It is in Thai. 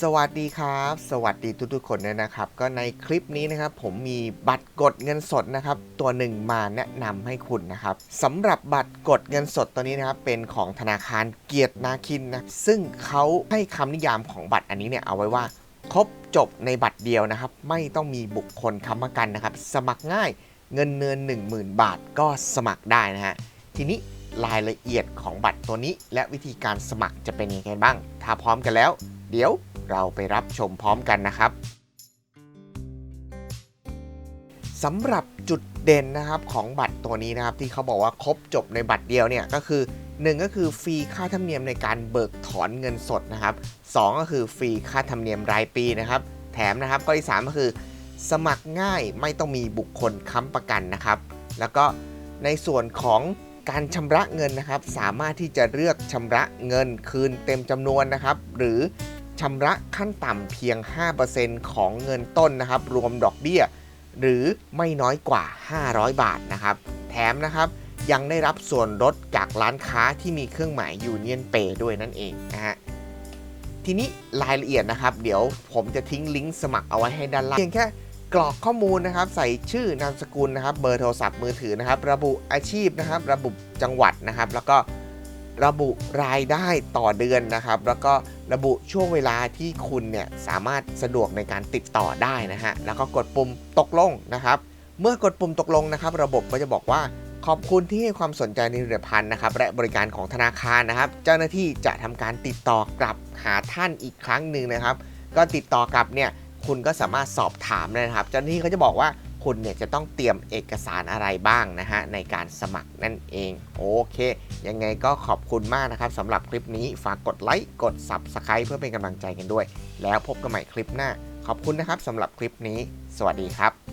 สวัสดีครับ สวัสดีทุกๆคนด้วยนะครับ ก็ในคลิปนี้นะครับ ผมมีบัตรกดเงินสดนะครับ ตัวหนึ่งมาแนะนำให้คุณนะครับสำหรับบัตรกดเงินสดตัวนี้นะครับ เป็นของธนาคารเกียรตินาคินนะซึ่งเขาให้คำนิยามของบัตรอันนี้เนี่ยเอาไว้ว่า ครบจบในบัตรเดียวนะครับ ไม่ต้องมีบุคคลค้ำประกันนะครับ สมัครง่ายเงินเนือน10,000 บาทก็สมัครได้นะฮะทีนี้รายละเอียดของบัตรตัวนี้ และวิธีการสมัครจะเป็นยังไงบ้าง ถ้าพร้อมกันแล้ว เดี๋ยว เราไปรับชมพร้อมกันนะครับสำหรับจุดเด่นนะครับของบัตรตัวนี้นะครับที่เขาบอกว่าครบจบในบัตรเดียวเนี่ยก็คือ 1 ก็คือฟรีค่าธรรมเนียมในการเบิกถอนเงินสดนะครับ2ก็คือฟรีค่าธรรมเนียมรายปีนะครับ แถมนะครับข้อที่ 3 ก็คือ สมัครง่ายไม่ต้องมีบุคคลค้ำประกันนะครับ แล้วก็ในส่วนของการชำระเงินนะครับ สามารถที่จะเลือกชำระเงินคืนเต็มจำนวนนะครับ หรือ ชำระขั้นต่ำเพียง 5%ของเงินต้นนะครับ รวมดอกเบี้ย หรือไม่น้อยกว่า 500 บาทนะครับ แถมนะครับยังได้รับส่วนลดจากร้านค้าที่มีเครื่องหมายยูเนียนเปด้วยนั่นเองนะฮะทีนี้รายละเอียดนะครับ เดี๋ยวผมจะทิ้งลิงก์สมัครเอาไว้ให้ด้านล่างเพียงแค่กรอกข้อมูลนะครับ ใส่ชื่อนามสกุลนะครับ เบอร์โทรศัพท์มือถือนะครับ ระบุอาชีพนะครับ ระบุจังหวัดนะครับ แล้วก็ ระบุรายได้ต่อเดือนนะครับ แล้วก็ระบุช่วงเวลาที่คุณเนี่ยสามารถสะดวกในการติดต่อได้นะฮะ แล้วก็กดปุ่มตกลงนะครับ เมื่อกดปุ่มตกลงนะครับ ระบบก็จะบอกว่าขอบคุณที่ให้ความสนใจในผลิตภัณฑ์นะครับ และบริการของธนาคารนะครับ เจ้าหน้าที่จะทำการติดต่อกลับหาท่านอีกครั้งหนึ่งนะครับ ก็ติดต่อกลับเนี่ยคุณก็สามารถสอบถามนะครับ เจ้าหน้าที่เขาจะบอกว่า คุณเนี่ยจะต้องเตรียมเอกสารอะไรบ้างนะฮะในการสมัครนั่นเองโอเค ยังไงก็ขอบคุณมากนะครับสำหรับคลิปนี้ฝากกดไลค์กด Subscribe เพื่อเป็นกำลังใจกันด้วย แล้วพบกันใหม่คลิปหน้า ขอบคุณนะครับสำหรับคลิปนี้ สวัสดีครับ